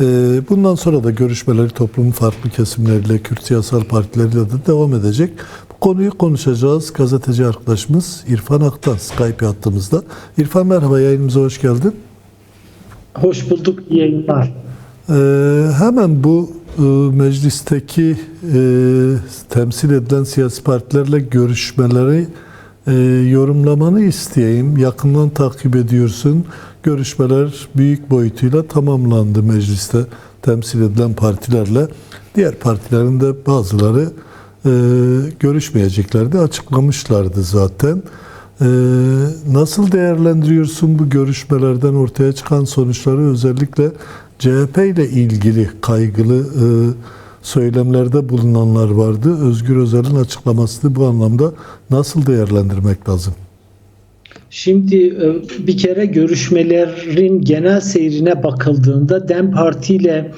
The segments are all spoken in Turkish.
Ee, bundan sonra da görüşmeleri toplumun farklı kesimleriyle, Kürt siyasal partileriyle de devam edecek. Bu konuyu konuşacağız. Gazeteci arkadaşımız İrfan Aktan Skype hattımızda. İrfan merhaba yayınımıza hoş geldin. Hoş bulduk, yayınlar. Ee, hemen bu e, meclisteki e, temsil edilen siyasi partilerle görüşmeleri e, yorumlamanı isteyeyim. Yakından takip ediyorsun. Görüşmeler büyük boyutuyla tamamlandı mecliste temsil edilen partilerle. Diğer partilerin de bazıları e, görüşmeyeceklerdi, açıklamışlardı zaten. Ee, nasıl değerlendiriyorsun bu görüşmelerden ortaya çıkan sonuçları özellikle CHP ile ilgili kaygılı e, söylemlerde bulunanlar vardı. Özgür Özel'in açıklamasını bu anlamda nasıl değerlendirmek lazım? Şimdi e, bir kere görüşmelerin genel seyrine bakıldığında DEM Parti ile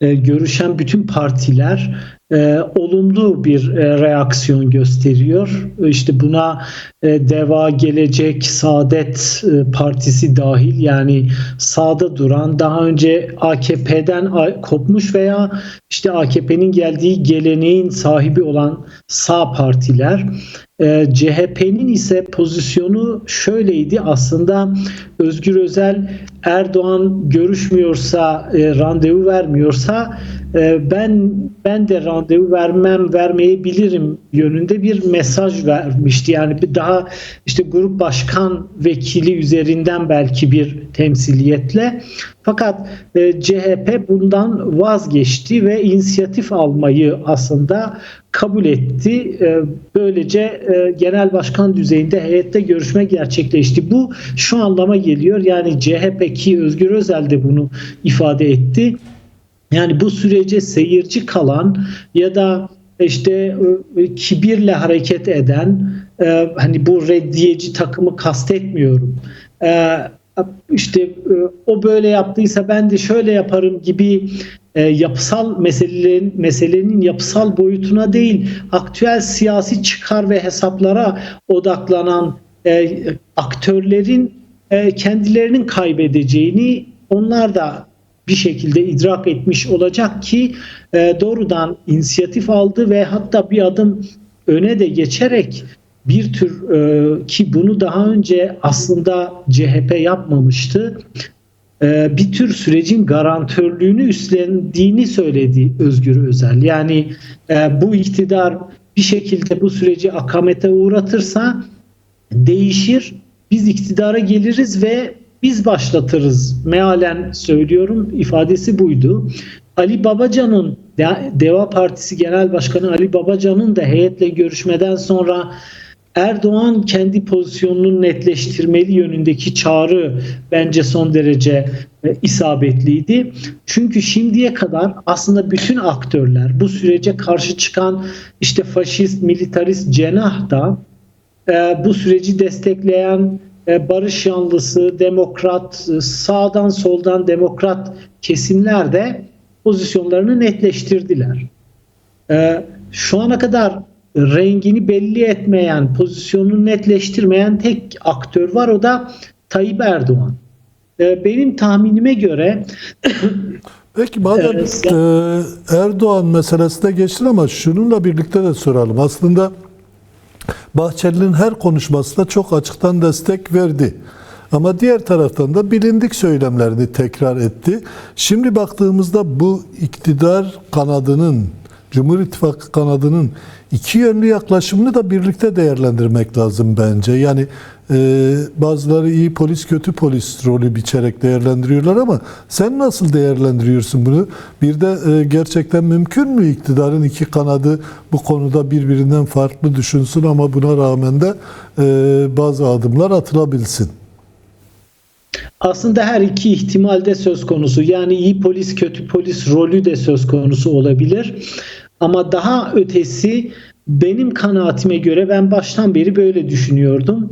e, görüşen bütün partiler e, olumlu bir e, reaksiyon gösteriyor. İşte buna e, Deva, Gelecek, Saadet e, Partisi dahil yani sağda duran daha önce AKP'den kopmuş veya işte AKP'nin geldiği geleneğin sahibi olan sağ partiler. E, CHP'nin ise pozisyonu şöyleydi aslında Özgür Özel Erdoğan görüşmüyorsa, e, randevu vermiyorsa ben ben de randevu vermem vermeyebilirim yönünde bir mesaj vermişti. Yani bir daha işte grup başkan vekili üzerinden belki bir temsiliyetle fakat e, CHP bundan vazgeçti ve inisiyatif almayı aslında kabul etti. E, böylece e, genel başkan düzeyinde heyette görüşme gerçekleşti. Bu şu anlama geliyor. Yani CHP ki Özgür Özel de bunu ifade etti. Yani bu sürece seyirci kalan ya da işte e, kibirle hareket eden e, hani bu reddiyeci takımı kastetmiyorum. E, işte o böyle yaptıysa ben de şöyle yaparım gibi yapısal meselelerin meselenin yapısal boyutuna değil aktüel siyasi çıkar ve hesaplara odaklanan aktörlerin kendilerinin kaybedeceğini onlar da bir şekilde idrak etmiş olacak ki e, doğrudan inisiyatif aldı ve hatta bir adım öne de geçerek bir tür e, ki bunu daha önce aslında CHP yapmamıştı. E, bir tür sürecin garantörlüğünü üstlendiğini söyledi Özgür Özel. Yani e, bu iktidar bir şekilde bu süreci akamete uğratırsa değişir. Biz iktidara geliriz ve biz başlatırız mealen söylüyorum ifadesi buydu. Ali Babacan'ın Deva Partisi Genel Başkanı Ali Babacan'ın da heyetle görüşmeden sonra Erdoğan kendi pozisyonunu netleştirmeli yönündeki çağrı bence son derece e, isabetliydi. Çünkü şimdiye kadar aslında bütün aktörler bu sürece karşı çıkan işte faşist, militarist cenah da e, bu süreci destekleyen barış yanlısı, demokrat, e, sağdan soldan demokrat kesimler de pozisyonlarını netleştirdiler. E, şu ana kadar rengini belli etmeyen, pozisyonunu netleştirmeyen tek aktör var o da Tayyip Erdoğan. Benim tahminime göre Peki madem e, Erdoğan meselesine geçtin ama şununla birlikte de soralım. Aslında Bahçeli'nin her konuşmasında çok açıktan destek verdi. Ama diğer taraftan da bilindik söylemlerini tekrar etti. Şimdi baktığımızda bu iktidar kanadının, Cumhur İttifakı kanadının iki yönlü yaklaşımını da birlikte değerlendirmek lazım bence. Yani e, bazıları iyi polis kötü polis rolü biçerek değerlendiriyorlar ama sen nasıl değerlendiriyorsun bunu? Bir de e, gerçekten mümkün mü iktidarın iki kanadı bu konuda birbirinden farklı düşünsün ama buna rağmen de e, bazı adımlar atılabilsin? Aslında her iki ihtimalde söz konusu. Yani iyi polis kötü polis rolü de söz konusu olabilir. Ama daha ötesi benim kanaatime göre ben baştan beri böyle düşünüyordum.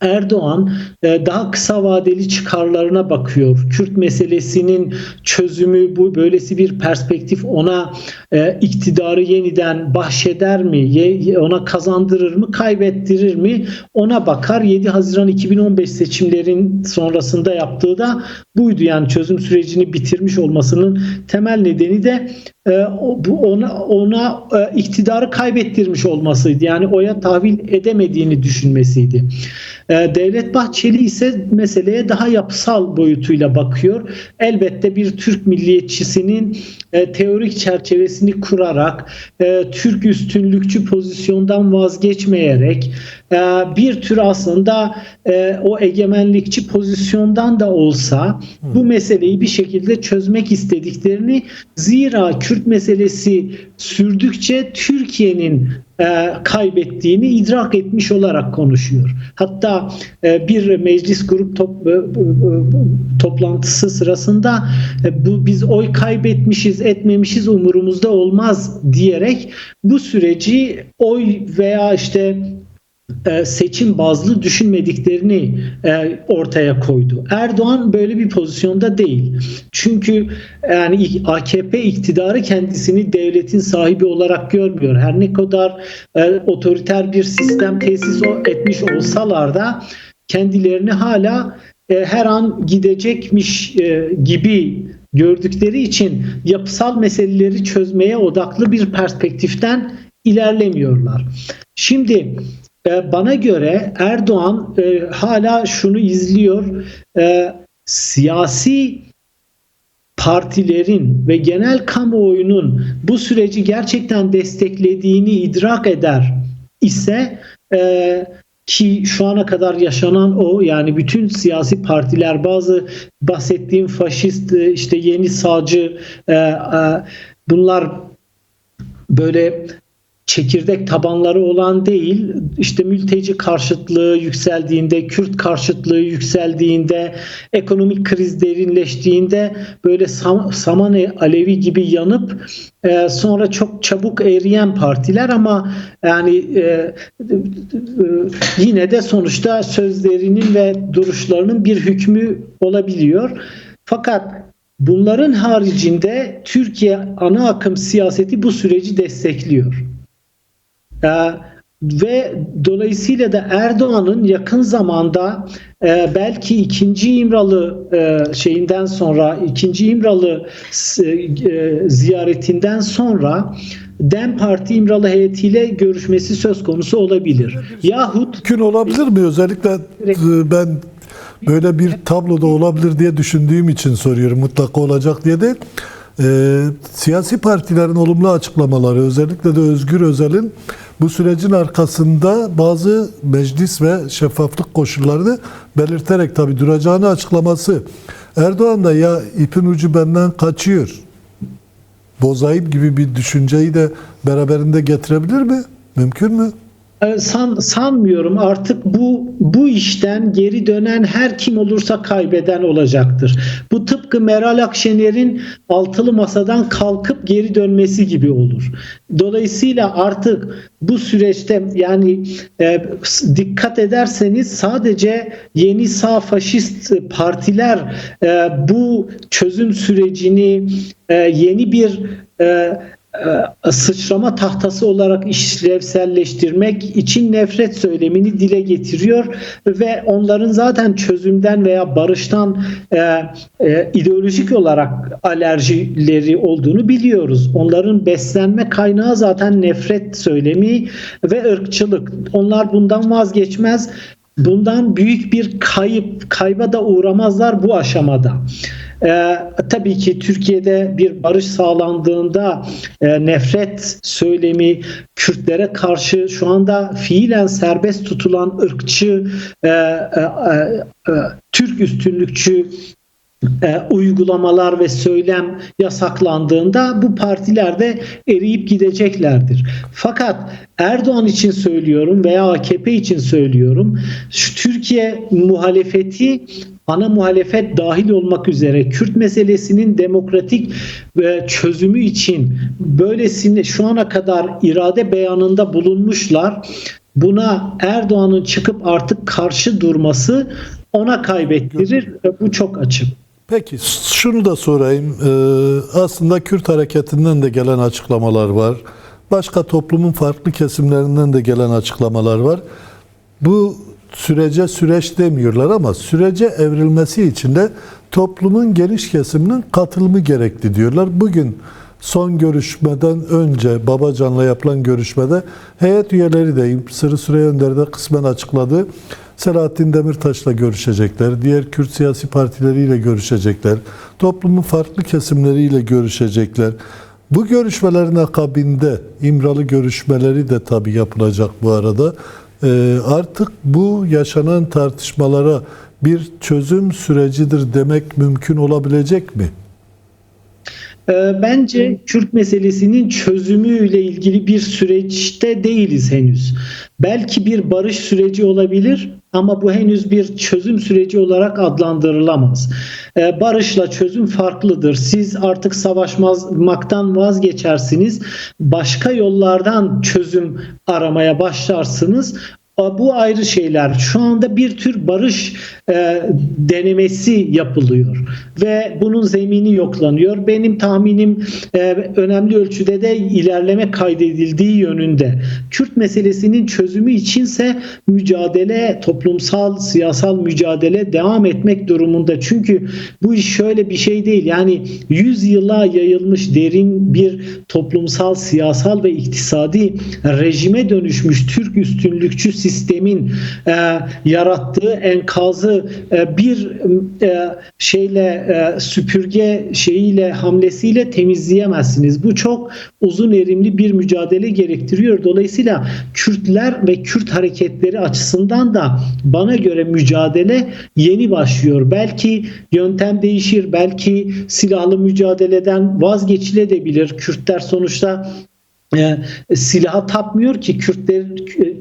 Erdoğan e, daha kısa vadeli çıkarlarına bakıyor. Kürt meselesinin çözümü bu böylesi bir perspektif ona e, iktidarı yeniden bahşeder mi? Ona kazandırır mı? Kaybettirir mi? Ona bakar. 7 Haziran 2015 seçimlerin sonrasında yaptığı da buydu. Yani çözüm sürecini bitirmiş olmasının temel nedeni de bu ona ona e, iktidarı kaybettirmiş olmasıydı. Yani oya tahvil edemediğini düşünmesiydi. E, Devlet Bahçeli ise meseleye daha yapısal boyutuyla bakıyor. Elbette bir Türk milliyetçisinin e, teorik çerçevesini kurarak e, Türk üstünlükçü pozisyondan vazgeçmeyerek e, bir tür aslında o egemenlikçi pozisyondan da olsa bu meseleyi bir şekilde çözmek istediklerini zira Kürt meselesi sürdükçe Türkiye'nin e, kaybettiğini idrak etmiş olarak konuşuyor. Hatta e, bir meclis grup top, e, e, toplantısı sırasında e, bu biz oy kaybetmişiz etmemişiz umurumuzda olmaz diyerek bu süreci oy veya işte seçim bazlı düşünmediklerini e, ortaya koydu. Erdoğan böyle bir pozisyonda değil. Çünkü yani AKP iktidarı kendisini devletin sahibi olarak görmüyor. Her ne kadar e, otoriter bir sistem tesis etmiş olsalar da kendilerini hala e, her an gidecekmiş e, gibi gördükleri için yapısal meseleleri çözmeye odaklı bir perspektiften ilerlemiyorlar. Şimdi e, bana göre Erdoğan e, hala şunu izliyor. E, siyasi partilerin ve genel kamuoyunun bu süreci gerçekten desteklediğini idrak eder ise e, ki şu ana kadar yaşanan o yani bütün siyasi partiler bazı bahsettiğim faşist e, işte yeni sağcı e, e, bunlar böyle çekirdek tabanları olan değil işte mülteci karşıtlığı yükseldiğinde Kürt karşıtlığı yükseldiğinde ekonomik kriz derinleştiğinde böyle sam- saman alevi gibi yanıp e, sonra çok çabuk eriyen partiler ama yani e, e, yine de sonuçta sözlerinin ve duruşlarının bir hükmü olabiliyor. Fakat bunların haricinde Türkiye ana akım siyaseti bu süreci destekliyor. Ee, ve dolayısıyla da Erdoğan'ın yakın zamanda e, belki ikinci İmralı e, şeyinden sonra ikinci İmralı e, ziyaretinden sonra Dem Parti İmralı heyetiyle görüşmesi söz konusu olabilir. Yahut Mümkün olabilir mi? Özellikle e, ben böyle bir tabloda olabilir diye düşündüğüm için soruyorum. Mutlaka olacak diye de e, siyasi partilerin olumlu açıklamaları özellikle de Özgür Özel'in bu sürecin arkasında bazı meclis ve şeffaflık koşullarını belirterek tabi duracağını açıklaması. Erdoğan da ya ipin ucu benden kaçıyor bozayım gibi bir düşünceyi de beraberinde getirebilir mi? Mümkün mü? San, sanmıyorum artık bu bu işten geri dönen her kim olursa kaybeden olacaktır. Bu tıpkı Meral Akşener'in altılı masadan kalkıp geri dönmesi gibi olur. Dolayısıyla artık bu süreçte yani e, dikkat ederseniz sadece yeni sağ faşist partiler e, bu çözüm sürecini e, yeni bir e, sıçrama tahtası olarak işlevselleştirmek için nefret söylemini dile getiriyor ve onların zaten çözümden veya barıştan e, e, ideolojik olarak alerjileri olduğunu biliyoruz. Onların beslenme kaynağı zaten nefret söylemi ve ırkçılık. Onlar bundan vazgeçmez. Bundan büyük bir kayıp, kayba da uğramazlar bu aşamada. Ee, tabii ki Türkiye'de bir barış sağlandığında e, nefret söylemi Kürtlere karşı şu anda fiilen serbest tutulan ırkçı e, e, e, Türk üstünlükçü e, uygulamalar ve söylem yasaklandığında bu partiler de eriyip gideceklerdir. Fakat Erdoğan için söylüyorum veya AKP için söylüyorum. Şu Türkiye muhalefeti ana muhalefet dahil olmak üzere Kürt meselesinin demokratik e, çözümü için böylesine şu ana kadar irade beyanında bulunmuşlar. buna Erdoğan'ın çıkıp artık karşı durması ona kaybettirir. Bu çok açık. Peki şunu da sorayım. Ee, aslında Kürt hareketinden de gelen açıklamalar var. Başka toplumun farklı kesimlerinden de gelen açıklamalar var. Bu sürece süreç demiyorlar ama sürece evrilmesi için de toplumun geniş kesiminin katılımı gerekli diyorlar. Bugün son görüşmeden önce Babacan'la yapılan görüşmede heyet üyeleri de Sırrı Süreyya Önder de kısmen açıkladı. Selahattin Demirtaş'la görüşecekler, diğer Kürt siyasi partileriyle görüşecekler, toplumun farklı kesimleriyle görüşecekler. Bu görüşmelerin akabinde İmralı görüşmeleri de tabii yapılacak bu arada. Ee, artık bu yaşanan tartışmalara bir çözüm sürecidir demek mümkün olabilecek mi? Ee, Bence Kürt meselesinin çözümüyle ilgili bir süreçte değiliz henüz. Belki bir barış süreci olabilir ama bu henüz bir çözüm süreci olarak adlandırılamaz. Ee, Barışla çözüm farklıdır. Siz artık savaşmaktan vazgeçersiniz. Başka yollardan çözüm aramaya başlarsınız. Bu ayrı şeyler. Şu anda bir tür barış e, denemesi yapılıyor ve bunun zemini yoklanıyor. Benim tahminim e, önemli ölçüde de ilerleme kaydedildiği yönünde. Kürt meselesinin çözümü içinse mücadele, toplumsal, siyasal mücadele devam etmek durumunda. Çünkü bu iş şöyle bir şey değil. Yani 100 yıla yayılmış derin bir toplumsal, siyasal ve iktisadi rejime dönüşmüş Türk üstünlükçü sistemin e, yarattığı enkazı e, bir e, şeyle e, süpürge şeyiyle hamlesiyle temizleyemezsiniz. Bu çok uzun erimli bir mücadele gerektiriyor. Dolayısıyla Kürtler ve Kürt hareketleri açısından da bana göre mücadele yeni başlıyor. Belki yöntem değişir, belki silahlı mücadeleden vazgeçilebilir. Kürtler sonuçta e, silaha tapmıyor ki Kürtler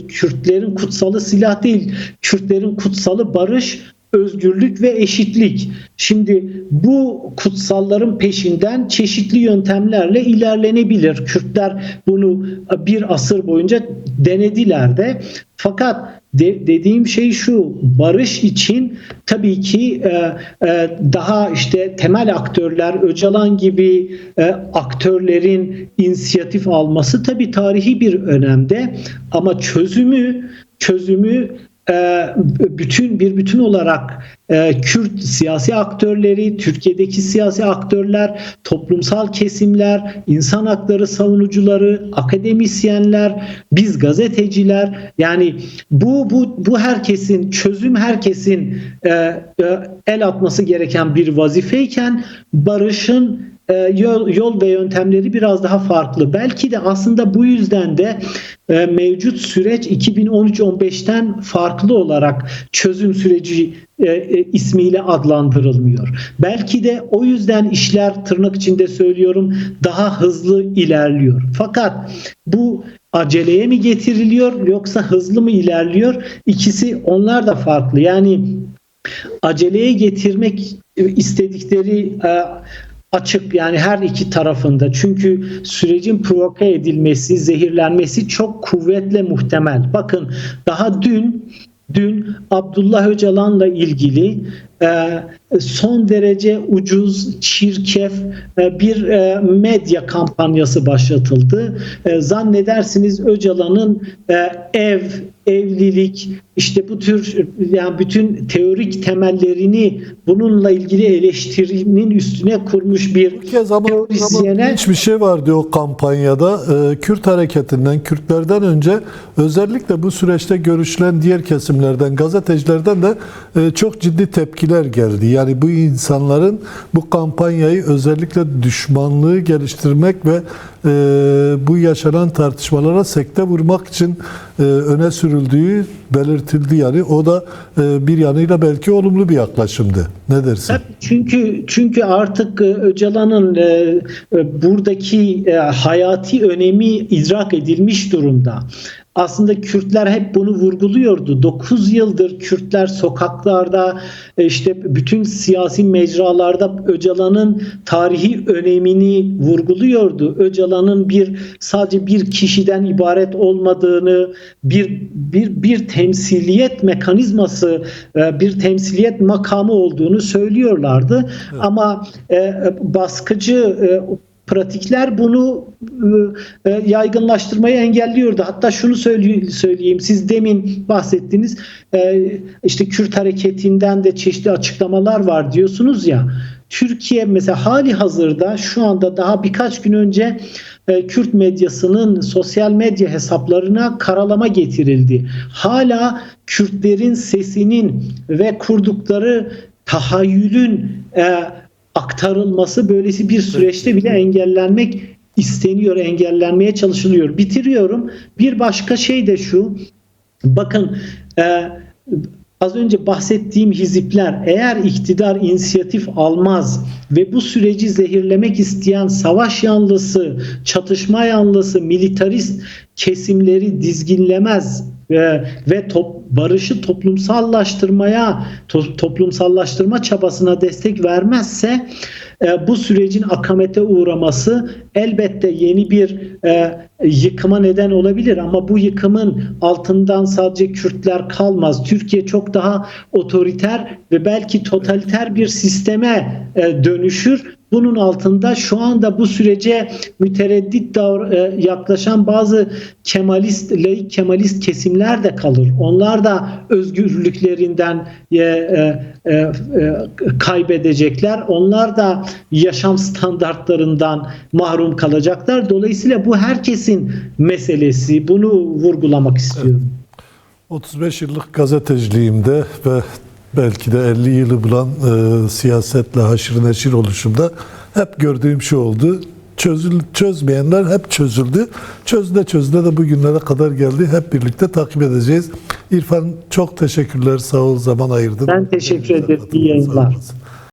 Kürtlerin kutsalı silah değil. Kürtlerin kutsalı barış, özgürlük ve eşitlik. Şimdi bu kutsalların peşinden çeşitli yöntemlerle ilerlenebilir. Kürtler bunu bir asır boyunca denediler de. Fakat de, dediğim şey şu barış için tabii ki e, e, daha işte temel aktörler Öcalan gibi e, aktörlerin inisiyatif alması tabii tarihi bir önemde ama çözümü çözümü bütün bir bütün olarak Kürt siyasi aktörleri, Türkiye'deki siyasi aktörler, toplumsal kesimler, insan hakları savunucuları, akademisyenler, biz gazeteciler yani bu bu bu herkesin çözüm herkesin e, e, el atması gereken bir vazifeyken barışın e, yol, yol ve yöntemleri biraz daha farklı. Belki de aslında bu yüzden de e, mevcut süreç 2013-15'ten farklı olarak çözüm süreci e, e, ismiyle adlandırılmıyor. Belki de o yüzden işler tırnak içinde söylüyorum daha hızlı ilerliyor. Fakat bu aceleye mi getiriliyor yoksa hızlı mı ilerliyor? İkisi onlar da farklı. Yani aceleye getirmek istedikleri e, açık yani her iki tarafında. Çünkü sürecin provoke edilmesi, zehirlenmesi çok kuvvetle muhtemel. Bakın daha dün dün Abdullah Öcalan'la ilgili son derece ucuz, çirkef e, bir e, medya kampanyası başlatıldı. E, zannedersiniz Öcalan'ın ev, evlilik, işte bu tür yani bütün teorik temellerini bununla ilgili eleştirinin üstüne kurmuş bir ama teorisyene hiçbir şey vardı o kampanyada. Ee, Kürt hareketinden, Kürtlerden önce özellikle bu süreçte görüşülen diğer kesimlerden, gazetecilerden de çok ciddi tepkiler geldi. Yani bu insanların bu kampanyayı özellikle düşmanlığı geliştirmek ve e, bu yaşanan tartışmalara sekte vurmak için e, öne sürüldüğü belirtildi. Yani o da e, bir yanıyla belki olumlu bir yaklaşımdı. Ne dersin? Çünkü çünkü artık e, Öcalan'ın e, e, buradaki e, hayati önemi idrak edilmiş durumda. Aslında Kürtler hep bunu vurguluyordu. 9 yıldır Kürtler sokaklarda e, işte bütün siyasi mecralarda Öcalan'ın tarihi önemini vurguluyordu. Öcalan'ın bir sadece bir kişiden ibaret olmadığını, bir bir bir temsiliyet mekanizması, e, bir temsiliyet makamı olduğunu söylüyorlardı. Ama e, baskıcı pratikler bunu e, e, yaygınlaştırmayı engelliyordu. Hatta şunu söyle- söyleyeyim. Siz demin bahsettiniz. e, işte Kürt hareketinden de çeşitli açıklamalar var diyorsunuz ya. Türkiye mesela hali hazırda şu anda daha birkaç gün önce e, Kürt medyasının sosyal medya hesaplarına karalama getirildi. Hala Kürtlerin sesinin ve kurdukları tahayyülün e, aktarılması böylesi bir süreçte bile engellenmek isteniyor, engellenmeye çalışılıyor. Bitiriyorum. Bir başka şey de şu. Bakın e, az önce bahsettiğim hizipler eğer iktidar inisiyatif almaz ve bu süreci zehirlemek isteyen savaş yanlısı, çatışma yanlısı, militarist kesimleri dizginlemez e, ve top, barışı toplumsallaştırmaya, to- toplumsallaştırma çabasına destek vermezse e, bu sürecin akamete uğraması elbette yeni bir e, yıkıma neden olabilir ama bu yıkımın altından sadece Kürtler kalmaz. Türkiye çok daha otoriter ve belki totaliter bir sisteme e, dönüşür. Bunun altında şu anda bu sürece mütereddit e, yaklaşan bazı Kemalist, laik Kemalist kesimler de kalır. Onlar da özgürlüklerinden e, e, kaybedecekler. Onlar da yaşam standartlarından mahrum kalacaklar. Dolayısıyla bu herkesin meselesi. Bunu vurgulamak istiyorum. 35 yıllık gazeteciliğimde ve belki de 50 yılı bulan e, siyasetle haşır neşir oluşumda hep gördüğüm şu oldu. Çözül, çözmeyenler hep çözüldü. Çözde çözde de bugünlere kadar geldi. Hep birlikte takip edeceğiz. İrfan çok teşekkürler. Sağ ol zaman ayırdın. Ben teşekkür ederim. İyi yayınlar.